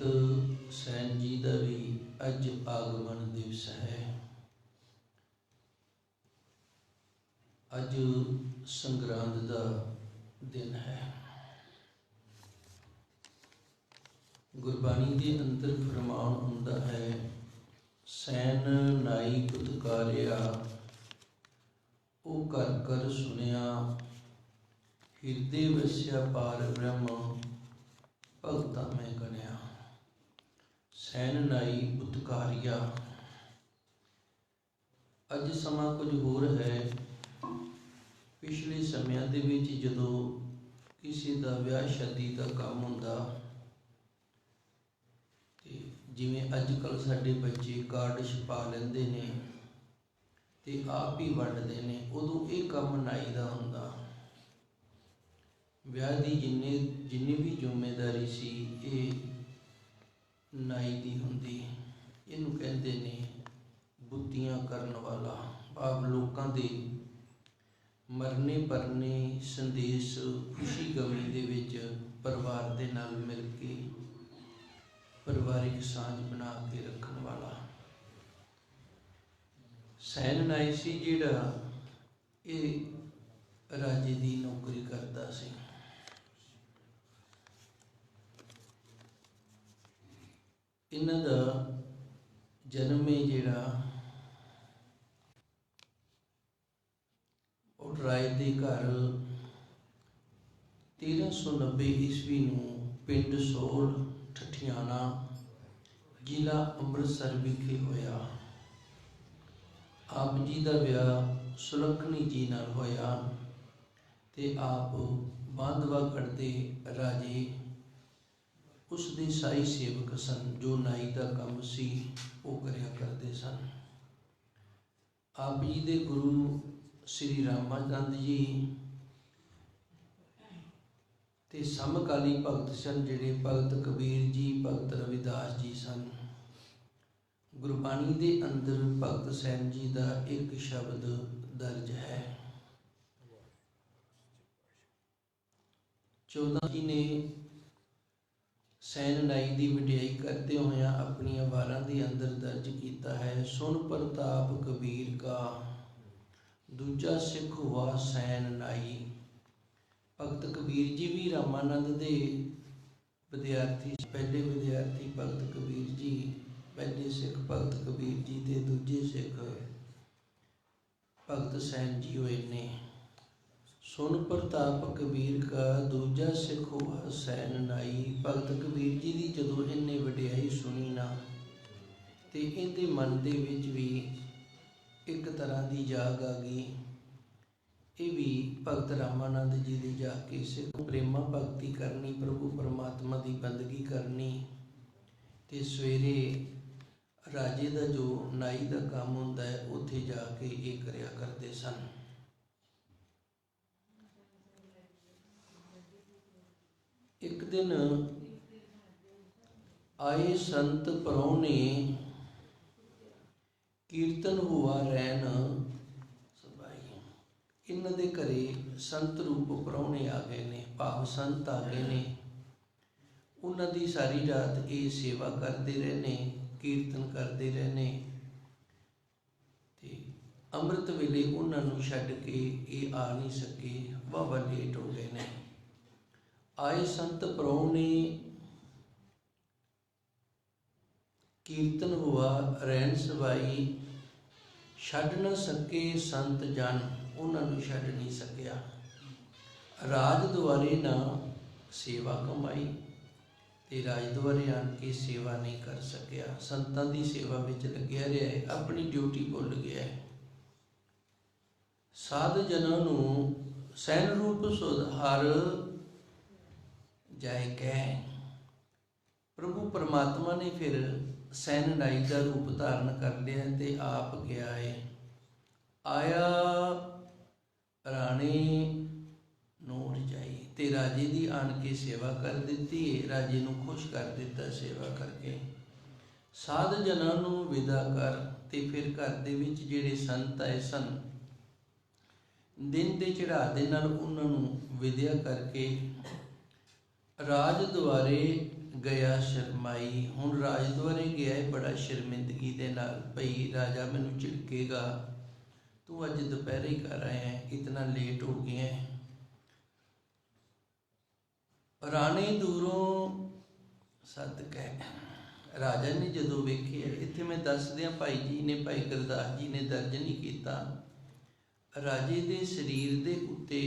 ਭਗਤ ਸੈਨ ਜੀ ਦਾ ਵੀ ਅੱਜ ਆਗਮਨ ਦਿਵਸ ਹੈ। ਅੱਜ ਸੰਗਰਾਂਦ ਦਾ ਦਿਨ ਹੈ। ਗੁਰਬਾਣੀ ਦੇ ਅੰਦਰ ਫਰਮਾਨ ਹੁੰਦਾ ਹੈ, ਸੈਨ ਨਾਈ ਪੁਤਕਾਰਿਆ, ਉਹ ਕਰ ਕਰ ਸੁਨਿਆ ਹਿਰਦੇ ਵਸਿਆ ਪਾਰ ਬ੍ਰਹਮ, ਭਗਤਾ ਮੈਂ ਗਣਿਆ। ਸੈਨ ਨਾਈ ਪੁਤਕਾਰਿਆ ਅੱਜ ਸਮਾਂ ਕੁਝ ਹੋਰ ਹੈ। ਪਿਛਲੇ ਸਮਿਆਂ ਦੇ ਵਿੱਚ ਜਦੋਂ ਕਿਸੇ ਦਾ ਵਿਆਹ ਸ਼ਾਦੀ ਦਾ ਕੰਮ ਹੁੰਦਾ, ਤੇ ਜਿਵੇਂ ਅੱਜ ਕੱਲ ਸਾਡੇ ਬੱਚੇ ਕਾਰਡ ਛਪਾ ਲੈਂਦੇ ਨੇ ਤੇ ਆਪ ਹੀ ਵੰਡਦੇ ਨੇ, ਉਦੋਂ ਇਹ ਕੰਮ ਨਾਈ ਦਾ ਹੁੰਦਾ। ਵਿਆਹ ਦੀ ਜਿੰਨੇ ਜਿੰਨੀ ਵੀ ਜ਼ਿੰਮੇਵਾਰੀ ਸੀ, ਇਹ ਨਾਈ ਦੀ ਹੁੰਦੀ। ਇਹਨੂੰ ਕਹਿੰਦੇ ਨੇ ਬੁੱਧੀਆਂ ਕਰਨ ਵਾਲਾ। ਆਪ ਲੋਕਾਂ ਦੇ ਮਰਨੇ ਪਰਨੇ ਸੰਦੇਸ਼ ਖੁਸ਼ੀ ਗਮੀ ਦੇ ਵਿੱਚ ਪਰਿਵਾਰ ਦੇ ਨਾਲ ਮਿਲ ਕੇ ਪਰਿਵਾਰਿਕ ਸਾਂਝ ਬਣਾ ਕੇ ਰੱਖਣ ਵਾਲਾ। ਸੈਨ ਨਾਈ ਸੀ ਜਿਹੜਾ ਇਹ ਰਾਜੇ ਦੀ ਨੌਕਰੀ ਕਰਦਾ ਸੀ। ਇਹਨਾਂ ਦਾ ਜਨਮ ਹੈ ਜਿਹੜਾ ਉਹ ਰਾਏ ਦੇ ਘਰ 1390 ਈਸਵੀ ਨੂੰ ਪਿੰਡ ਸੋਲ ਠਠਿਆਣਾ ਜ਼ਿਲ੍ਹਾ ਅੰਮ੍ਰਿਤਸਰ ਵਿਖੇ ਹੋਇਆ। ਆਪ ਜੀ ਦਾ ਵਿਆਹ ਸੁਲੱਖਣੀ ਜੀ ਨਾਲ ਹੋਇਆ ਤੇ ਆਪ ਬਾਂਧਵਾ ਕਰਦੇ ਰਾਜੇ ਉਸ ਦੇ ਸਾਈ ਸੇਵਕ ਸਨ, ਜੋ ਨਾਈ ਦਾ ਕੰਮ ਸੀ, ਉਹ ਕਰਿਆ ਕਰਦੇ ਸਨ। ਆਪ ਜੀ ਦੇ ਗੁਰੂ ਸ੍ਰੀ ਰਾਮਾਨੰਦ ਜੀ ਤੇ ਸਮਕਾਲੀ ਭਗਤ ਸਨ, ਜਿਹੜੇ ਭਗਤ ਕਬੀਰ ਜੀ, ਭਗਤ ਰਵਿਦਾਸ ਜੀ ਸਨ। ਗੁਰਬਾਣੀ ਦੇ ਅੰਦਰ ਭਗਤ ਸੈਨ ਜੀ ਦਾ ਇੱਕ ਸ਼ਬਦ ਦਰਜ ਹੈ। 14 ਜੀ ਨੇ ਸੈਨ ਨਾਈ ਦੀ ਵਡਿਆਈ ਕਰਦੇ ਹੋਇਆਂ ਆਪਣੀਆਂ ਵਾਰਾਂ ਦੇ ਅੰਦਰ ਦਰਜ ਕੀਤਾ ਹੈ। ਸੁਨ ਪ੍ਰਤਾਪ ਕਬੀਰ ਕਾ, ਦੂਜਾ ਸਿੱਖ ਹੁਆ ਸੈਨ ਨਾਈ। ਭਗਤ ਕਬੀਰ ਜੀ ਵੀ ਰਾਮਾਨੰਦ ਦੇ ਵਿਦਿਆਰਥੀ ਪਹਿਲੇ ਵਿਦਿਆਰਥੀ ਭਗਤ ਕਬੀਰ ਜੀ, ਪਹਿਲੇ ਸਿੱਖ ਭਗਤ ਕਬੀਰ ਜੀ ਤੇ ਦੂਜੇ ਸਿੱਖ ਭਗਤ ਸੈਨ ਜੀ ਹੋਏ ਨੇ ਸੁਨ ਪ੍ਰਤਾਪ ਕਬੀਰ ਕਾ ਦੂਜਾ ਸਿੱਖ ਹੁਆ ਸੈਨ ਨਾਈ, ਭਗਤ ਕਬੀਰ ਜੀ ਦੀ ਜਦੋਂ ਇਹਨੇ ਵਡਿਆਈ ਸੁਣੀ ਨਾ, ਤੇ ਇਹਦੇ ਮਨ ਦੇ ਵਿੱਚ ਵੀ ਇੱਕ ਤਰ੍ਹਾਂ ਦੀ ਜਾਗ ਆ ਗਈ। ਇਹ ਵੀ ਭਗਤ ਰਾਮਾਨੰਦ ਜੀ ਦੀ ਜਾ ਕੇ ਸਿੱਖ ਪ੍ਰੇਮਾ ਭਗਤੀ ਕਰਨੀ, ਪ੍ਰਭੂ ਪਰਮਾਤਮਾ ਦੀ ਬੰਦਗੀ ਕਰਨੀ, ਤੇ ਸਵੇਰੇ ਰਾਜੇ ਦਾ ਜੋ ਨਾਈ ਦਾ ਕੰਮ ਹੁੰਦਾ ਹੈ, ਉੱਥੇ ਜਾ ਕੇ ਇਹ ਕਰਿਆ ਕਰਦੇ ਸਨ ਇੱਕ ਦਿਨ ਆਏ ਸੰਤ ਪਰੌਣੇ ਕੀਰਤਨ ਹੁਆ ਰਹਿਣ ਸਭਾਈ ਇਹਨਾਂ ਦੇ ਘਰੇ ਸੰਤ ਰੂਪ ਪਰੌਣੇ ਆ ਗਏ ਨੇ, ਭਾਵ ਸੰਤ ਆ ਗਏ ਨੇ। ਉਹਨਾਂ ਦੀ ਸਾਰੀ ਰਾਤ ਇਹ ਸੇਵਾ ਕਰਦੇ ਰਹੇ ਨੇ ਕੀਰਤਨ ਕਰਦੇ ਰਹੇ ਨੇ ਤੇ ਅੰਮ੍ਰਿਤ ਵੇਲੇ ਉਹਨਾਂ ਨੂੰ ਛੱਡ ਕੇ ਇਹ ਆ ਨਹੀਂ ਸਕੇ ਵਾਵਾ ਲੇਟ ਹੋ ਗਏ ਨੇ। ਆਏ ਸੰਤ ਪਰੌਣੇ ਕੀਰਤਨ ਹੁਆ, ਰਹਿਣ ਸਵਾਈ, ਛੱਡ ਨਾ ਸਕੇ ਸੰਤ ਜਨ, ਉਹਨਾਂ ਨੂੰ ਛੱਡ ਨਹੀਂ ਸਕਿਆ। ਰਾਜ ਦੁਆਰੇ ਨਾ ਸੇਵਾ ਕਮਾਈ ਤੇ ਰਾਜ ਦੁਆਰੇ ਆਣ ਕੇ ਸੇਵਾ ਨਹੀਂ ਕਰ ਸਕਿਆ। ਸੰਤਾਂ ਦੀ ਸੇਵਾ ਵਿੱਚ ਲੱਗਿਆ ਰਿਹਾ ਹੈ, ਆਪਣੀ ਡਿਊਟੀ ਭੁੱਲ ਗਿਆ ਹੈ। ਸਾਧ ਜਨਾਂ ਨੂੰ ਸੈਨ ਰੂਪ ਸੁਧਾਰ ਜਾਏ ਕਹਿ। ਪ੍ਰਭੂ ਪਰਮਾਤਮਾ ਨੇ ਫਿਰ ਸੈਨਨਾਈ ਦਾ ਰੂਪ ਧਾਰਨ ਕਰ ਲਿਆ ਤੇ ਆਪ ਗਿਆ ਹੈ ਆਇਆ ਰਾਣੀ ਨੂਰ ਜਾਈ, ਤੇ ਰਾਜੇ ਦੀ ਆਣ ਕੇ ਸੇਵਾ ਕਰ ਦਿੱਤੀ ਰਾਜੇ ਨੂੰ ਖੁਸ਼ ਕਰ ਦਿੱਤਾ ਸੇਵਾ ਕਰਕੇ। ਸਾਧ ਜਨਾਂ ਨੂੰ ਵਿਦਾ ਕਰ ਤੇ ਫਿਰ ਘਰ ਦੇ ਵਿੱਚ ਜਿਹੜੇ ਸੰਤ ਆਏ ਸਨ, ਦਿਨ ਦੇ ਚੜਾ ਦੇ ਨਾਲ ਉਹਨਾਂ ਨੂੰ ਵਿਦਿਆ ਕਰਕੇ ਰਾਜ ਦੁਆਰੇ ਗਿਆ ਸ਼ਰਮਾਈ, ਹੁਣ ਰਾਜ ਦੁਆਰੇ ਗਿਆ ਹੈ ਬੜਾ ਸ਼ਰਮਿੰਦਗੀ ਦੇ ਨਾਲ, ਭਈ ਰਾਜਾ ਮੈਨੂੰ ਝਿੜਕੇਗਾ, ਤੂੰ ਅੱਜ ਦੁਪਹਿਰੇ ਕਰ ਆਇਆ ਹੈ ਇਤਨਾ ਲੇਟ ਹੋ ਗਿਆ ਹੈ ਰਾਣੀ ਦੂਰੋਂ ਸੱਦ ਕਹਿ, ਰਾਜਾ ਨੇ ਜਦੋਂ ਵੇਖਿਆ, ਇੱਥੇ ਮੈਂ ਦੱਸ ਦਿਆਂ ਭਾਈ ਜੀ ਨੇ, ਭਾਈ ਗੁਰਦਾਸ ਜੀ ਨੇ ਦਰਜ ਨਹੀਂ ਕੀਤਾ। ਰਾਜੇ ਦੇ ਸਰੀਰ ਦੇ ਉੱਤੇ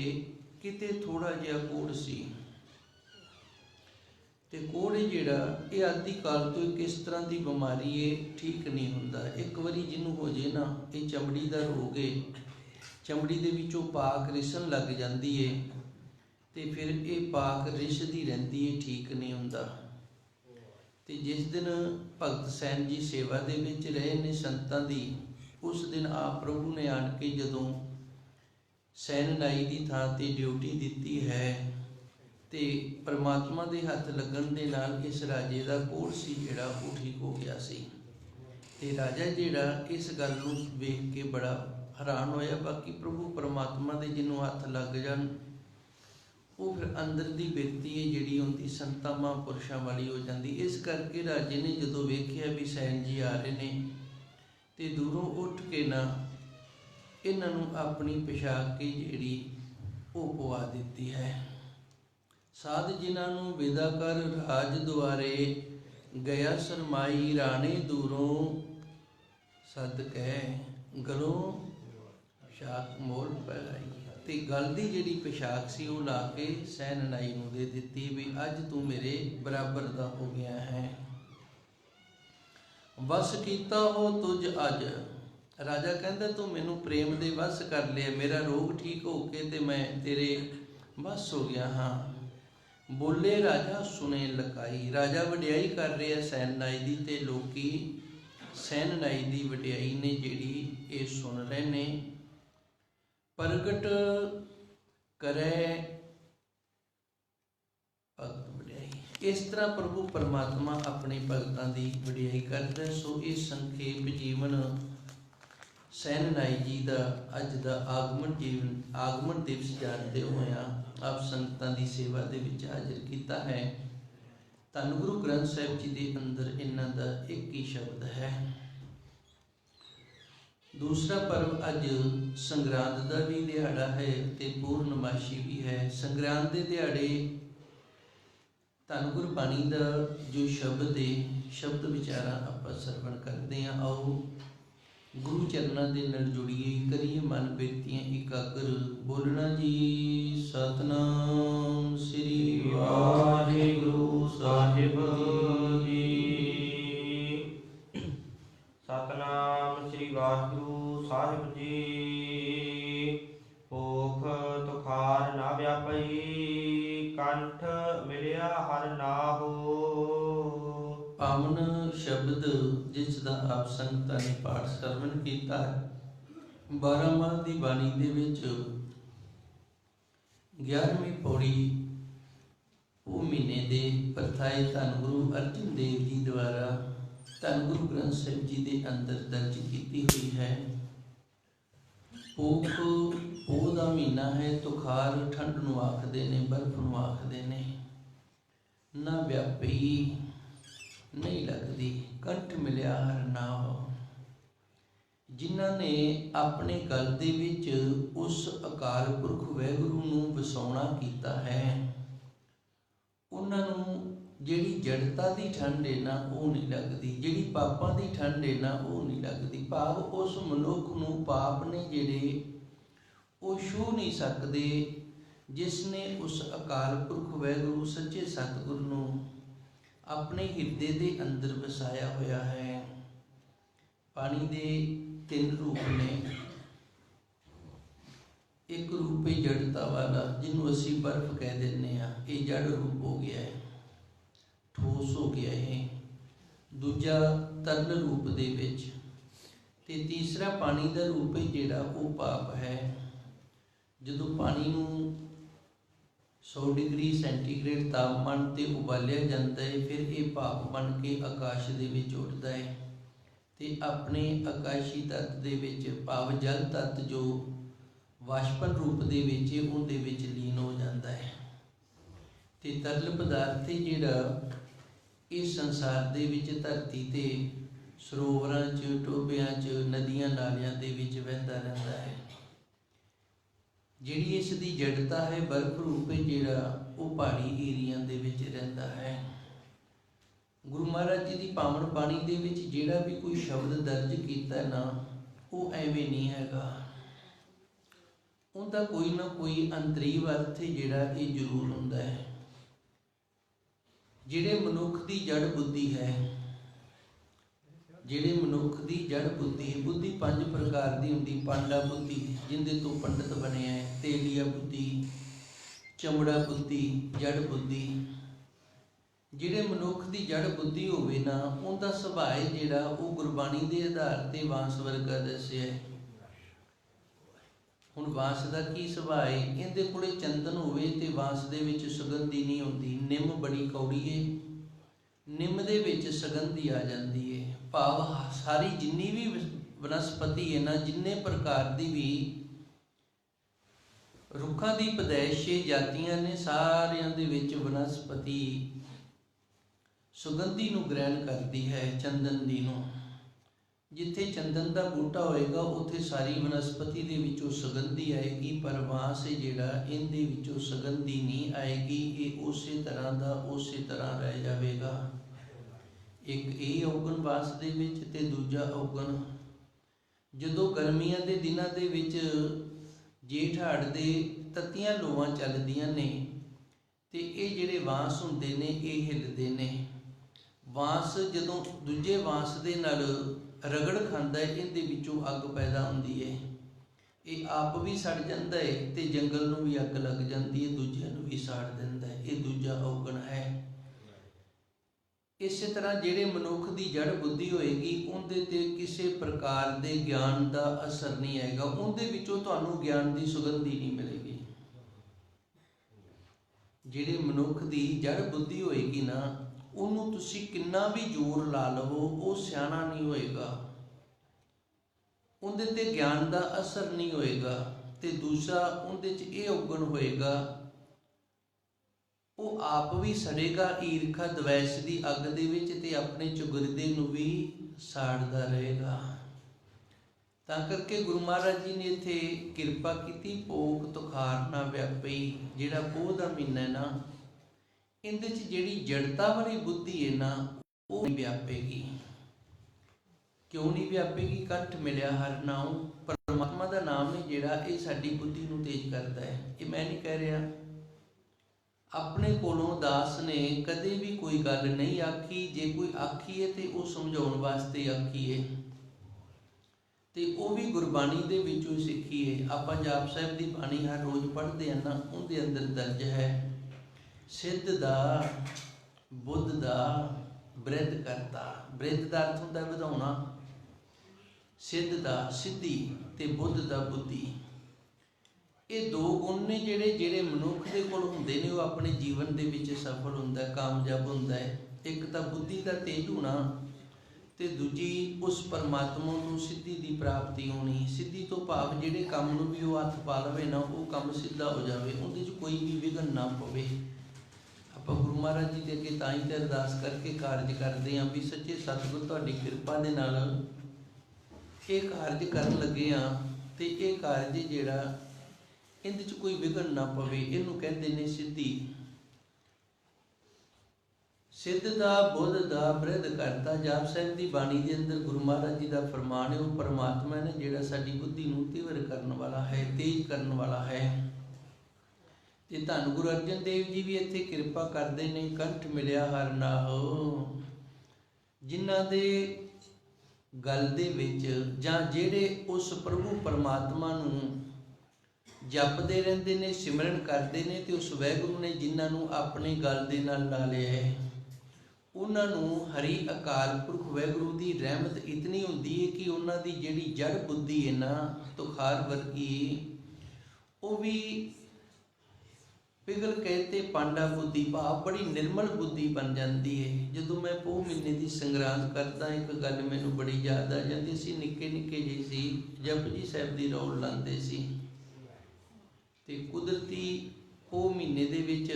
ਕਿਤੇ ਥੋੜਾ ਜਿਹਾ ਕੋੜ ਸੀ। ਤੇ ਕੋੜ ਜਿਹੜਾ ਇਹ ਆਦਿ ਕਾਲ ਤੋਂ ਕਿਸ ਤਰ੍ਹਾਂ ਦੀ ਬਿਮਾਰੀ ਏ ਠੀਕ ਨਹੀਂ ਹੁੰਦਾ। ਇੱਕ ਵਾਰੀ ਜਿਹਨੂੰ ਹੋ ਜੇ ਨਾ, ਇਹ ਚਮੜੀ ਦਾ ਰੋਗ ਏ। ਚਮੜੀ ਦੇ ਵਿੱਚੋਂ ਪਾਕ ਰਿਸਣ ਲੱਗ ਜਾਂਦੀ ਏ ਤੇ ਫਿਰ ਇਹ ਪਾਕ ਰਿਸ਼ਦੀ ਰਹਿੰਦੀ ਏ, ਠੀਕ ਨਹੀਂ ਹੁੰਦਾ। ਤੇ ਜਿਸ ਦਿਨ ਭਗਤ ਸੈਨ ਜੀ ਸੇਵਾ ਦੇ ਵਿੱਚ ਰਹੇ ਨੇ ਸੰਤਾਂ ਦੀ, ਉਸ ਦਿਨ ਆਪ ਪ੍ਰਭੂ ਨੇ ਆਣ ਕੇ ਜਦੋਂ ਸੈਨ ਨਾਈ ਦੀ ਥਾਂ ਤੇ ਡਿਊਟੀ ਦਿੱਤੀ ਹੈ ਤੇ ਪਰਮਾਤਮਾ ਦੇ ਹੱਥ ਲੱਗਣ ਦੇ ਨਾਲ ਇਸ ਰਾਜੇ ਦਾ ਕੋਲ ਸੀ ਜਿਹੜਾ ਉਹ ਠੀਕ ਹੋ ਗਿਆ ਸੀ। ਤੇ ਰਾਜਾ ਜਿਹੜਾ ਇਸ ਗੱਲ ਨੂੰ ਵੇਖ ਕੇ ਬੜਾ ਹੈਰਾਨ ਹੋਇਆ, ਬਾਕੀ ਪ੍ਰਭੂ ਪਰਮਾਤਮਾ ਦੇ ਜਿਹਨੂੰ ਹੱਥ ਲੱਗ ਜਾਣ, ਉਹ ਫਿਰ ਅੰਦਰ ਦੀ ਬਿਰਤੀ ਹੈ ਜਿਹੜੀ ਹੁੰਦੀ ਸੰਤਾਂ ਮਹਾਂਪੁਰਸ਼ਾਂ ਵਾਲੀ ਹੋ ਜਾਂਦੀ। ਇਸ ਕਰਕੇ ਰਾਜੇ ਨੇ ਜਦੋਂ ਵੇਖਿਆ ਵੀ ਸੈਨ ਜੀ ਆ ਰਹੇ ਨੇ ਤੇ ਦੂਰੋਂ ਉੱਠ ਕੇ ਨਾ ਇਹਨਾਂ ਨੂੰ ਆਪਣੀ ਪੋਸ਼ਾਕ ਕੀ ਜਿਹੜੀ ਉਹ ਪਵਾ ਦਿੱਤੀ ਹੈ। ਸਾਧ ਜਿਨ੍ਹਾਂ ਨੂੰ ਵਿਦਾ ਕਰ ਰਾਜ ਦੁਆਰੇ ਗਿਆ ਸਰਮਾਈ ਰਾਣੇ ਦੂਰੋਂ, ਸਦ ਕਹਿ ਗਲੋਂ ਪੋਸ਼ਾਕ ਮੋਲ ਪਹਿਲਾਈ ਤੇ ਗਲ ਦੀ ਜਿਹੜੀ ਪੋਸ਼ਾਕ ਸੀ ਉਹ ਲਾ ਕੇ ਸੈਨ ਨੂੰ ਦੇ ਦਿੱਤੀ ਵੀ ਅੱਜ ਤੂੰ ਮੇਰੇ ਬਰਾਬਰ ਦਾ ਹੋ ਗਿਆ ਹੈ। ਵਸ ਕੀਤਾ ਹੋ ਤੁਝ ਅੱਜ। ਰਾਜਾ ਕਹਿੰਦਾ, ਤੂੰ ਮੈਨੂੰ ਪ੍ਰੇਮ ਦੇ ਵਸ ਕਰ ਲਿਆ। ਮੇਰਾ ਰੋਗ ਠੀਕ ਹੋ ਕੇ ਤੇ ਮੈਂ ਤੇਰੇ ਵਸ ਹੋ ਗਿਆ ਹਾਂ। ਬੋਲੇ ਰਾਜਾ ਸੁਨੇ ਲਕਾਈ ਰਾਜਾ ਵਡਿਆਈ ਕਰ ਰਿਹਾ ਸੈਨ ਦੀ ਤੇ ਲੋਕੀ ਸੈਨ ਦੀ ਵਡਿਆਈ ਨੇ ਜਿਹੜੀ ਇਹ ਸੁਣ ਰਹੇ ਨੇ ਪ੍ਰਗਟ ਕਰੇ ਭਗਤ ਵਡਿਆਈ ਇਸ ਤਰ੍ਹਾਂ ਪ੍ਰਭੂ ਪਰਮਾਤਮਾ ਆਪਣੇ ਭਗਤਾਂ ਦੀ ਵਡਿਆਈ ਕਰਦਾ ਹੈ। ਸੋ ਇਹ ਸੰਖੇਪ ਜੀਵਨ ਸੈਨ ਨਾਈ ਜੀ ਦਾ ਅੱਜ ਦਾ ਆਗਮਨ ਜੀਵਨ, ਆਗਮਨ ਦਿਵਸ ਜਾਣਦੇ ਹੋਇਆ ਆਪ ਸੰਗਤਾਂ ਦੀ ਸੇਵਾ ਦੇ ਵਿੱਚ ਹਾਜ਼ਰ ਕੀਤਾ ਹੈ। ਧੰਨ ਗੁਰੂ ਗ੍ਰੰਥ ਸਾਹਿਬ ਜੀ ਦੇ ਅੰਦਰ ਇਹਨਾਂ ਦਾ ਇੱਕ ਹੀ ਸ਼ਬਦ ਹੈ। ਦੂਸਰਾ ਪਰਵ ਅੱਜ ਸੰਗਰਾਂਦ ਦਾ ਵੀ ਦਿਹਾੜਾ ਹੈ ਤੇ ਪੂਰਨਮਾਸ਼ੀ ਵੀ ਹੈ। ਸੰਗਰਾਂਦ ਦੇ ਦਿਹਾੜੇ ਧੰਨ ਗੁਰਬਾਣੀ ਦਾ ਜੋ ਸ਼ਬਦ ਹੈ, ਸ਼ਬਦ ਵਿਚਾਰਾ ਆਪਾਂ ਸਰਵਣ ਕਰਦੇ ਹਾਂ। ਆਓ ਗੁਰੂ ਚਰਨਾਂ ਦੇ ਨਾਲ ਜੁੜੀਏ ਕਰੀਏ ਮਨ ਬੇਤੀਆਂ ਇਕਾਗਰ। ਬੋਲਣਾ ਜੀ, ਸਤਨਾਮ ਸ੍ਰੀ ਵਾਹਿਗੁਰੂ ਸਾਹਿਬ। ਜਿਸ ਦਾ ਆਪ ਸੰਗਤਾਂ ਨੇ ਪਾਠ ਸਰਵਣ ਕੀਤਾ ਹੈ। 12 ਮਾਹ ਦੀ ਬਾਣੀ ਦੇ ਵਿੱਚ 11ਵੀਂ ਪੌੜੀ, ਉਹ ਮਹੀਨੇ ਦੇ ਪਰਥਾਏ ਧੰਨ ਗੁਰੂ ਅਰਜਨ ਦੇਵ ਜੀ ਦੁਆਰਾ ਧੰਨ ਗੁਰੂ ਗ੍ਰੰਥ ਸਾਹਿਬ ਜੀ ਦੇ ਅੰਦਰ ਦਰਜ ਕੀਤੀ ਹੋਈ ਹੈ। ਪੋਖ ਪੋਹ ਦਾ ਮਹੀਨਾ ਹੈ, ਤੁਖਾਰ ਠੰਡ ਨੂੰ ਆਖਦੇ ਨੇ, ਬਰਫ਼ ਨੂੰ ਆਖਦੇ ਨੇ। ਨਾ ਵਿਆਪੀ ਨਹੀਂ ਲੱਗਦੀ, ਕੰਠ ਮਿਲਿਆ ਹਰ ਨਾਮ। ਜਿਨ੍ਹਾਂ ਨੇ ਆਪਣੇ ਗਲ ਦੇ ਵਿੱਚ ਉਸ ਅਕਾਲ ਪੁਰਖ ਵਾਹਿਗੁਰੂ ਨੂੰ ਵਸਾਉਣਾ ਕੀਤਾ ਹੈ, ਉਹਨਾਂ ਨੂੰ ਜਿਹੜੀ ਜੜਤਾ ਦੀ ਠੰਡ ਹੈ ਨਾ, ਉਹ ਨਹੀਂ ਲੱਗਦੀ, ਜਿਹੜੀ ਪਾਪਾਂ ਦੀ ਠੰਡ ਹੈ ਨਾ, ਉਹ ਨਹੀਂ ਲੱਗਦੀ। ਭਾਵ ਉਸ ਮਨੁੱਖ ਨੂੰ ਪਾਪ ਨੇ ਜਿਹੜੇ, ਉਹ ਛੂ ਨਹੀਂ ਸਕਦੇ, ਜਿਸ ਨੇ ਉਸ ਅਕਾਲ ਪੁਰਖ ਵਾਹਿਗੁਰੂ ਸੱਚੇ ਸਤਿਗੁਰ ਨੂੰ ਆਪਣੇ ਹਿਰਦੇ ਦੇ ਅੰਦਰ ਵਸਾਇਆ ਹੋਇਆ ਹੈ। ਪਾਣੀ ਦੇ ਤਿੰਨ ਰੂਪ ਨੇ। ਇੱਕ ਰੂਪ ਹੈ ਜੜਤਾ ਵਾਲਾ, ਜਿਹਨੂੰ ਅਸੀਂ ਬਰਫ਼ ਕਹਿ ਦਿੰਦੇ ਆ ਇਹ ਜੜ ਰੂਪ ਹੋ ਗਿਆ ਹੈ। ਠੋਸ ਹੋ ਗਿਆ ਹੈ। ਦੂਜਾ ਤਰਲ ਰੂਪ ਦੇ ਵਿੱਚ ਤੇ ਤੀਸਰਾ ਪਾਣੀ ਦਾ ਰੂਪ ਹੈ ਜਿਹੜਾ ਉਹ ਪਾਪ ਹੈ। ਜਦੋਂ ਪਾਣੀ ਨੂੰ 100 ਡਿਗਰੀ ਸੈਂਟੀਗ੍ਰੇਡ ਤਾਪਮਾਨ ਤੇ ਉਬਾਲਿਆ ਜਾਂਦਾ ਹੈ, ਫਿਰ ਇਹ ਭਾਪ ਬਣ ਕੇ ਆਕਾਸ਼ ਦੇ ਵਿੱਚ ਉੱਡਦਾ ਹੈ ਤੇ ਆਪਣੇ ਆਕਾਸ਼ੀ ਤੱਤ ਦੇ ਵਿੱਚ ਭਾਵ ਜਲ ਤੱਤ ਜੋ ਵਾਸ਼ਪਨ ਰੂਪ ਦੇ ਵਿੱਚ ਉਹਦੇ ਵਿੱਚ ਲੀਨ ਹੋ ਜਾਂਦਾ ਹੈ। ਤੇ ਤਰਲ ਪਦਾਰਥ ਜਿਹੜਾ ਇਸ ਸੰਸਾਰ ਦੇ ਵਿੱਚ ਧਰਤੀ ਤੇ ਸਰੋਵਰਾਂ 'ਚ ਟੋਬਿਆਂ 'ਚ, ਨਦੀਆਂ ਨਾਲਿਆਂ ਦੇ ਵਿੱਚ ਵਹਿੰਦਾ ਰਹਿੰਦਾ ਹੈ। ਜਿਹੜੀ ਇਸ ਦੀ ਜੜਤਾ ਹੈ ਬਰਫ਼ ਰੂਪ ਜਿਹੜਾ, ਉਹ ਪਹਾੜੀ ਏਰੀਆ ਦੇ ਵਿੱਚ ਰਹਿੰਦਾ ਹੈ। ਗੁਰੂ ਮਹਾਰਾਜ ਜੀ ਦੀ ਪਾਵਨ ਬਾਣੀ ਦੇ ਵਿੱਚ ਜਿਹੜਾ ਵੀ ਕੋਈ ਸ਼ਬਦ ਦਰਜ ਕੀਤਾ ਨਾ, ਉਹ ਐਵੇਂ ਨਹੀਂ ਹੈਗਾ। ਉਹਦਾ ਕੋਈ ਨਾ ਕੋਈ ਅੰਤਰੀਵ ਅਰਥ ਜਿਹੜਾ ਇਹ ਜ਼ਰੂਰ ਹੁੰਦਾ ਹੈ। ਜਿਹੜੇ ਮਨੁੱਖ ਦੀ ਜੜ ਬੁੱਧੀ ਹੈ ਜਿਹੜੇ ਮਨੁੱਖ ਦੀ ਜੜ ਬੁੱਧੀ ਬੁੱਧੀ ਪੰਜ ਪ੍ਰਕਾਰ ਦੀ ਹੁੰਦੀ, ਪਾਂਡਾ ਬੁੱਧੀ, ਜਿੰਦੇ ਤੋਂ ਪੰਡਤ ਬਣਿਆ ਹੈ ਤੇਲੀਆ ਬੁੱਧੀ, ਚਮੜਾ ਬੁੱਧੀ, ਜੜ ਬੁੱਧੀ। ਜਿਹੜੇ ਮਨੁੱਖ ਦੀ ਜੜ ਬੁੱਧੀ ਹੋਵੇ ਨਾ, ਉਹਦਾ ਸੁਭਾਅ ਜਿਹੜਾ ਉਹ ਗੁਰਬਾਣੀ ਦੇ ਆਧਾਰ ਤੇ ਵਾਂਸ ਵਰਗਾ ਦੱਸਿਆ ਹੁਣ ਵਾਂਸ ਦਾ ਕੀ ਸੁਭਾਅ ਹੈ ਇਹਦੇ ਕੋਲੇ ਚੰਦਨ ਹੋਵੇ ਤੇ ਵਾਂਸ ਦੇ ਵਿੱਚ ਸੁਗੰਧੀ ਨਹੀਂ ਹੁੰਦੀ। ਨਿੰਮ ਬੜੀ ਕੌੜੀ ਏ। ਨਿੰਮ ਦੇ ਵਿੱਚ ਸੁਗੰਧੀ ਆ ਜਾਂਦੀ ਏ। ਭਾਵ ਸਾਰੀ ਜਿੰਨੀ ਵੀ ਵਨਸਪਤੀ ਹੈ ਨਾ, ਜਿੰਨੇ ਪ੍ਰਕਾਰ ਦੀ ਵੀ ਰੁੱਖਾਂ ਦੀ ਪਦੈਸ਼ੇ ਜਾਤੀਆਂ ਨੇ, ਸਾਰਿਆਂ ਦੇ ਵਿੱਚ ਵਨਸਪਤੀ ਸੁਗੰਧੀ ਨੂੰ ਗ੍ਰਹਿਣ ਕਰਦੀ ਹੈ, ਚੰਦਨ ਦੀ ਨੂੰ। ਜਿੱਥੇ ਚੰਦਨ ਦਾ ਬੂਟਾ ਹੋਏਗਾ, ਉੱਥੇ ਸਾਰੀ ਵਨਸਪਤੀ ਦੇ ਵਿੱਚੋਂ ਸੁਗੰਧੀ ਆਏਗੀ, ਪਰ ਵਾਂਸ ਹੈ ਜਿਹੜਾ, ਇਹਦੇ ਵਿੱਚੋਂ ਸੁਗੰਧੀ ਨਹੀਂ ਆਏਗੀ, ਇਹ ਉਸੇ ਤਰ੍ਹਾਂ ਦਾ ਉਸੇ ਤਰ੍ਹਾਂ ਰਹਿ ਜਾਵੇਗਾ। ਇੱਕ ਇਹ ਔਗਣ ਵਾਸ ਦੇ ਵਿੱਚ ਤੇ ਦੂਜਾ ਔਗਣ। ਜਦੋਂ ਗਰਮੀਆਂ ਦੇ ਦਿਨਾਂ ਦੇ ਵਿੱਚ ਜੇਠ ਹਾੜ ਦੇ ਤਤੀਆਂ ਲੋਆਂ ਚੱਲਦੀਆਂ ਨੇ ਤੇ ਇਹ ਜਿਹੜੇ ਵਾਂਸ ਹੁੰਦੇ ਨੇ, ਇਹ ਹਿੱਲਦੇ ਨੇ। ਵਾਂਸ ਜਦੋਂ ਦੂਜੇ ਵਾਂਸ ਦੇ ਨਾਲ ਰਗੜ ਖਾਂਦਾ ਹੈ, ਇਹਦੇ ਵਿੱਚੋਂ ਅੱਗ ਪੈਦਾ ਹੁੰਦੀ ਹੈ। ਇਹ ਆਪ ਵੀ ਸੜ ਜਾਂਦਾ ਹੈ ਤੇ ਜੰਗਲ ਨੂੰ ਵੀ ਅੱਗ ਲੱਗ ਜਾਂਦੀ ਹੈ, ਦੂਜਿਆਂ ਨੂੰ ਵੀ ਸਾੜ ਦਿੰਦਾ ਹੈ। ਇਹ ਦੂਜਾ ਔਗਣ। ਇਸੇ ਤਰ੍ਹਾਂ ਜਿਹੜੇ ਮਨੁੱਖ ਦੀ ਜੜ ਬੁੱਧੀ ਹੋਏਗੀ, ਉਹਦੇ ਤੇ ਕਿਸੇ ਪ੍ਰਕਾਰ ਦੇ ਗਿਆਨ ਦਾ ਅਸਰ ਨਹੀਂ ਆਏਗਾ। ਉਹਦੇ ਵਿੱਚੋਂ ਤੁਹਾਨੂੰ ਗਿਆਨ ਦੀ ਸੁਗੰਧੀ ਨਹੀਂ ਮਿਲੇਗੀ। ਜਿਹੜੇ ਮਨੁੱਖ ਦੀ ਜੜ ਬੁੱਧੀ ਹੋਏਗੀ ਨਾ, ਉਹਨੂੰ ਤੁਸੀਂ ਕਿੰਨਾ ਵੀ ਜ਼ੋਰ ਲਾ ਲਵੋ, ਉਹ ਸਿਆਣਾ ਨਹੀਂ ਹੋਏਗਾ। ਉਹਦੇ ਤੇ ਗਿਆਨ ਦਾ ਅਸਰ ਨਹੀਂ ਹੋਏਗਾ ਤੇ ਦੂਸਰਾ ਉਹਦੇ 'ਚ ਇਹ ਔਗਣ ਹੋਏਗਾ ਉਹ ਆਪ ਵੀ ਸੜੇਗਾ ਈਰਖਾ ਦਵੈਸ਼ ਦੀ ਅੱਗ ਦੇ ਵਿੱਚ ਤੇ ਆਪਣੇ ਚੁਗਰਦੇ ਨੂੰ ਵੀ ਸਾੜਦਾ ਰਹੇਗਾ। ਤਾਂ ਕਰਕੇ ਗੁਰੂ ਮਹਾਰਾਜ ਜੀ ਨੇ ਇੱਥੇ ਕਿਰਪਾ ਕੀਤੀ ਪੋਖ ਤੁਖਾਰ ਨਾ ਵਿਆਪਈ ਜਿਹੜਾ ਪੋਹ ਦਾ ਮਹੀਨਾ ਹੈ ਨਾ, ਇਹਦੇ 'ਚ ਜਿਹੜੀ ਜੜਤਾ ਵਾਲੀ ਬੁੱਧੀ ਹੈ ਨਾ, ਉਹ ਨਹੀਂ ਵਿਆਪੇਗੀ ਕਿਉਂ ਨਹੀਂ ਵਿਆਪੇਗੀ ਇਕੱਠ ਮਿਲਿਆ ਹਰ ਨਾਮ ਪਰਮਾਤਮਾ ਦਾ ਨਾਮ ਹੈ ਜਿਹੜਾ ਇਹ ਸਾਡੀ ਬੁੱਧੀ ਨੂੰ ਤੇਜ਼ ਕਰਦਾ ਹੈ। ਇਹ ਮੈਂ ਨਹੀਂ ਕਹਿ ਰਿਹਾ। ਆਪਣੇ ਕੋਲੋਂ ਦਾਸ ਨੇ ਕਦੇ ਵੀ ਕੋਈ ਗੱਲ ਨਹੀਂ ਆਖੀ। ਜੇ ਕੋਈ ਆਖੀ ਹੈ ਤੇ ਉਹ ਸਮਝਾਉਣ ਵਾਸਤੇ ਆਖੀ ਹੈ ਤੇ ਉਹ ਵੀ ਗੁਰਬਾਣੀ ਦੇ ਵਿੱਚੋਂ ਹੀ ਸਿੱਖੀ ਹੈ ਆਪਾਂ ਜਾਪ ਸਾਹਿਬ ਦੀ ਬਾਣੀ ਹਰ ਰੋਜ਼ ਪੜ੍ਹਦੇ ਹਾਂ ਨਾ, ਉਹਦੇ ਅੰਦਰ ਦਰਜ ਹੈ, ਸਿੱਧ ਦਾ, ਬੁੱਧ ਦਾ ਬ੍ਰਿਧ ਕਰਤਾ। ਬ੍ਰਿਧ ਦਾ ਅਰਥ ਹੁੰਦਾ ਵਧਾਉਣਾ। ਸਿੱਧ ਦਾ ਸਿੱਧੀ ਤੇ ਬੁੱਧ ਦਾ ਬੁੱਧੀ। ਇਹ ਦੋ ਗੁਣ ਨੇ ਜਿਹੜੇ ਜਿਹੜੇ ਮਨੁੱਖ ਦੇ ਕੋਲ ਹੁੰਦੇ ਨੇ ਉਹ ਆਪਣੇ ਜੀਵਨ ਦੇ ਵਿੱਚ ਸਫਲ ਹੁੰਦਾ ਹੈ, ਕਾਮਯਾਬ ਹੁੰਦਾ ਹੈ। ਇੱਕ ਤਾਂ ਬੁੱਧੀ ਦਾ ਤੇਜ ਹੋਣਾ ਤੇ ਦੂਜੀ ਉਸ ਪਰਮਾਤਮਾ ਨੂੰ ਸਿੱਧੀ ਦੀ ਪ੍ਰਾਪਤੀ ਹੋਣੀ। ਸਿੱਧੀ ਤੋਂ ਭਾਵ ਜਿਹੜੇ ਕੰਮ ਨੂੰ ਵੀ ਉਹ ਹੱਥ ਪਾ ਲਵੇ ਨਾ ਉਹ ਕੰਮ ਸਿੱਧਾ ਹੋ ਜਾਵੇ। ਉਹਦੇ 'ਚ ਕੋਈ ਵੀ ਵਿਘਨ ਨਾ ਪਵੇ। ਆਪਾਂ ਗੁਰੂ ਮਹਾਰਾਜ ਜੀ ਦੇ ਅੱਗੇ ਤਾਂ ਹੀ ਤੇ ਅਰਦਾਸ ਕਰਕੇ ਕਾਰਜ ਕਰਦੇ ਹਾਂ ਵੀ ਸੱਚੇ ਸਤਿਗੁਰ ਤੁਹਾਡੀ ਕਿਰਪਾ ਦੇ ਨਾਲ ਇਹ ਕਾਰਜ ਕਰਨ ਲੱਗੇ ਆ ਤੇ ਇਹ ਕਾਰਜ ਜਿਹੜਾ ਇਹਦੇ 'ਚ ਕੋਈ ਵਿਘਨ ਨਾ ਪਵੇ, ਇਹਨੂੰ ਕਹਿੰਦੇ ਨੇ ਸਿੱਧੀ। ਸਿੱਧ ਦਾ, ਬੁੱਧ ਦਾ, ਬ੍ਰਿਧ ਕਰਤਾ ਜਾਪ ਸਾਹਿਬ ਦੀ ਬਾਣੀ ਦੇ ਅੰਦਰ ਗੁਰੂ ਮਹਾਰਾਜ ਜੀ ਦਾ ਫਰਮਾਨ ਹੈ, ਉਹ ਪਰਮਾਤਮਾ ਨੇ ਜਿਹੜਾ ਸਾਡੀ ਬੁੱਧੀ ਨੂੰ ਤੀਵਰ ਕਰਨ ਵਾਲਾ ਹੈ, ਤੇਜ਼ ਕਰਨ ਵਾਲਾ ਹੈ। ਤੇ ਧੰਨ ਗੁਰੂ ਅਰਜਨ ਦੇਵ ਜੀ ਵੀ ਇੱਥੇ ਕਿਰਪਾ ਕਰਦੇ ਨੇ, ਕੰਠ ਮਿਲਿਆ ਹਰ ਨਾਹੋ। ਜਿਨ੍ਹਾਂ ਦੇ ਗੱਲ ਦੇ ਵਿੱਚ ਜਾਂ ਜਿਹੜੇ ਉਸ ਪ੍ਰਭੂ ਪਰਮਾਤਮਾ ਨੂੰ ਜਪਦੇ ਰਹਿੰਦੇ ਨੇ, ਸਿਮਰਨ ਕਰਦੇ ਨੇ ਤੇ ਉਸ ਵੈਗੁਰੂ ਨੇ ਜਿਨ੍ਹਾਂ ਨੂੰ ਆਪਣੇ ਗੱਲ ਦੇ ਨਾਲ ਲਾ ਲਿਆ ਹੈ। ਉਹਨਾਂ ਨੂੰ ਹਰੀ ਅਕਾਲ ਪੁਰਖ ਵੈਗੁਰੂ ਦੀ ਰਹਿਮਤ ਇਤਨੀ ਹੁੰਦੀ ਹੈ ਕਿ ਉਹਨਾਂ ਦੀ ਜਿਹੜੀ ਜੜ ਬੁੱਧੀ ਹੈ ਨਾ, ਤੁਖਾਰ ਵਰਗੀ, ਉਹ ਵੀ ਪਿਗਲ ਕਹਤੇ ਪਾਂਡਾ ਬੁੱਧੀ ਭਾਵ ਬੜੀ ਨਿਰਮਲ ਬੁੱਧੀ ਬਣ ਜਾਂਦੀ ਹੈ। ਜਦੋਂ ਮੈਂ ਪੋਹ ਮਹੀਨੇ ਦੀ ਸੰਗਰਾਂਦ ਕਰਦਾ, ਇੱਕ ਗੱਲ ਮੈਨੂੰ ਬੜੀ ਯਾਦ ਆ ਜਾਂਦੀ ਸੀ ਨਿੱਕੇ ਨਿੱਕੇ ਜਿਹੇ ਸੀ, ਜਪਜੀ ਸਾਹਿਬ ਦੀ ਰੌਲ ਲਾਉਂਦੇ ਸੀ। ਤੇ ਕੁਦਰਤੀ ਉਹ ਮਹੀਨੇ ਦੇ ਵਿੱਚ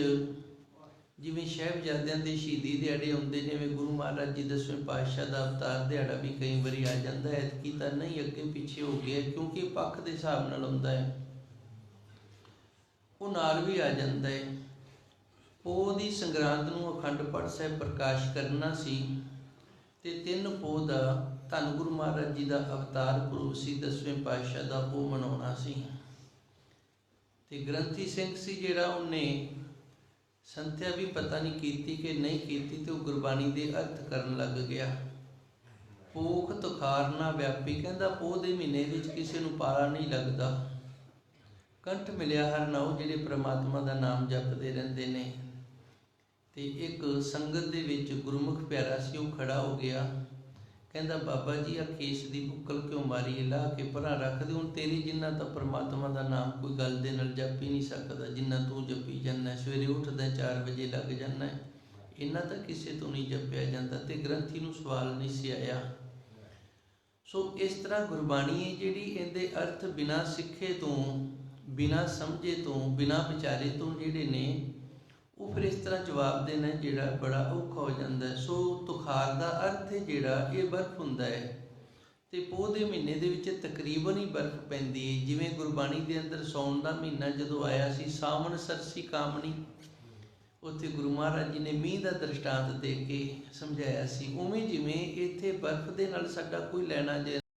ਜਿਵੇਂ ਸਾਹਿਬਜ਼ਾਦਿਆਂ ਦੇ ਸ਼ਹੀਦੀ ਦਿਹਾੜੇ ਹੁੰਦੇ ਜਿਵੇਂ ਗੁਰੂ ਮਹਾਰਾਜ ਜੀ ਦਸਵੇਂ ਪਾਤਸ਼ਾਹ ਦਾ ਅਵਤਾਰ ਦਿਹਾੜਾ ਵੀ ਕਈ ਵਾਰੀ ਆ ਜਾਂਦਾ ਹੈ, ਐਤਕੀ ਨਹੀਂ, ਅੱਗੇ ਪਿੱਛੇ ਹੋ ਗਿਆ, ਕਿਉਂਕਿ ਪੱਖ ਦੇ ਹਿਸਾਬ ਨਾਲ ਹੁੰਦਾ ਹੈ। ਉਹ ਨਾਲ ਵੀ ਆ ਜਾਂਦਾ ਹੈ। ਪੋਹ ਦੀ ਸੰਗਰਾਂਦ ਨੂੰ ਅਖੰਡ ਪਾਠ ਸਾਹਿਬ ਪ੍ਰਕਾਸ਼ ਕਰਨਾ ਸੀ ਤੇ ਤਿੰਨ ਪੋਹ ਦਾ ਧੰਨ ਗੁਰੂ ਮਹਾਰਾਜ ਜੀ ਦਾ ਅਵਤਾਰ ਪੁਰਬ ਸੀ, ਦਸਵੇਂ ਪਾਤਸ਼ਾਹ ਦਾ ਉਹ ਮਨਾਉਣਾ ਸੀ। ਤੇ ਗ੍ਰੰਥੀ ਸਿੰਘ ਸੀ ਜਿਹੜਾ ਉਹਨੇ ਸੰਥਿਆ ਵੀ ਪਤਾ ਨਹੀਂ ਕੀਤੀ ਕਿ ਨਹੀਂ ਕੀਤੀ ਤੇ ਉਹ ਗੁਰਬਾਣੀ ਦੇ ਅਰਥ ਕਰਨ ਲੱਗ ਗਿਆ। ਪੋਖ ਤੁਖਾਰ ਨਾ ਵਿਆਪੀ, ਕਹਿੰਦਾ ਪੋਹ ਦੇ ਮਹੀਨੇ ਵਿੱਚ ਕਿਸੇ ਨੂੰ ਪਾਲਾ ਨਹੀਂ ਲੱਗਦਾ। ਕੰਠ ਮਿਲਿਆ ਹਰ ਨਾਉ ਜਿਹੜੇ ਪ੍ਰਮਾਤਮਾ ਦਾ ਨਾਮ ਜਪਦੇ ਰਹਿੰਦੇ ਨੇ। ਤੇ ਇੱਕ ਸੰਗਤ ਦੇ ਵਿੱਚ ਗੁਰਮੁਖ ਪਿਆਰਾ ਸੀ, ਉਹ ਖੜਾ ਹੋ ਗਿਆ। ਕਹਿੰਦਾ, ਬਾਬਾ ਜੀ ਆ ਕੇਸ ਦੀ ਬੁੱਕਲ ਕਿਉਂ ਮਾਰੀ ਲਾ ਕੇ ਪਰਾਂ ਰੱਖ ਦੇ। ਹੁਣ ਤੇਰੀ ਜਿੰਨਾ ਤਾਂ ਪ੍ਰਮਾਤਮਾ ਦਾ ਨਾਮ ਕੋਈ ਗੱਲ ਦੇ ਨਾਲ ਜਪੀ ਨਹੀਂ ਸਕਦਾ, ਜਿੰਨਾ ਤੂੰ ਜਪੀ ਜਾਂਦਾ ਸਵੇਰੇ ਉੱਠਦਾ 4 ਵਜੇ ਲੱਗ ਜਾਂਦਾ ਹੈ। ਇੰਨਾ ਤਾਂ ਕਿਸੇ ਤੋਂ ਨਹੀਂ ਜਪਿਆ ਜਾਂਦਾ ਤੇ ਗ੍ਰੰਥੀ ਨੂੰ ਸਵਾਲ ਨਹੀਂ ਸੀ ਆਇਆ। ਸੋ ਇਸ ਤਰ੍ਹਾਂ ਗੁਰਬਾਣੀ ਹੈ ਜਿਹੜੀ ਇਹਦੇ ਅਰਥ ਬਿਨਾ ਸਿੱਖੇ ਤੋਂ, ਬਿਨਾ ਸਮਝੇ ਤੋਂ, ਬਿਨਾ ਵਿਚਾਰੇ ਤੋਂ ਜਿਹੜੇ ਨੇ ਉਹ ਫਿਰ ਇਸ ਤਰ੍ਹਾਂ ਜਵਾਬ ਦੇਣਾ ਜਿਹੜਾ ਬੜਾ ਔਖਾ ਹੋ ਜਾਂਦਾ ਸੋ ਤੁਖਾਰ ਦਾ ਅਰਥ ਹੈ ਜਿਹੜਾ, ਇਹ ਬਰਫ਼ ਹੁੰਦਾ ਹੈ। ਤੇ ਪੋਹ ਦੇ ਮਹੀਨੇ ਦੇ ਵਿੱਚ ਤਕਰੀਬਨ ਹੀ ਬਰਫ਼ ਪੈਂਦੀ ਹੈ। ਜਿਵੇਂ ਗੁਰਬਾਣੀ ਦੇ ਅੰਦਰ ਸੌਣ ਦਾ ਮਹੀਨਾ ਜਦੋਂ ਆਇਆ ਸੀ, ਸਾਵਣ ਸਰਸੀ ਕਾਮਣੀ, ਉੱਥੇ ਗੁਰੂ ਮਹਾਰਾਜ ਜੀ ਨੇ ਮੀਂਹ ਦਾ ਦ੍ਰਿਸ਼ਟਾਂਤ ਦੇ ਕੇ ਸਮਝਾਇਆ ਸੀ। ਉਵੇਂ ਜਿਵੇਂ ਇੱਥੇ ਬਰਫ਼ ਦੇ ਨਾਲ ਸਾਡਾ ਕੋਈ ਲੈਣਾ ਜੇ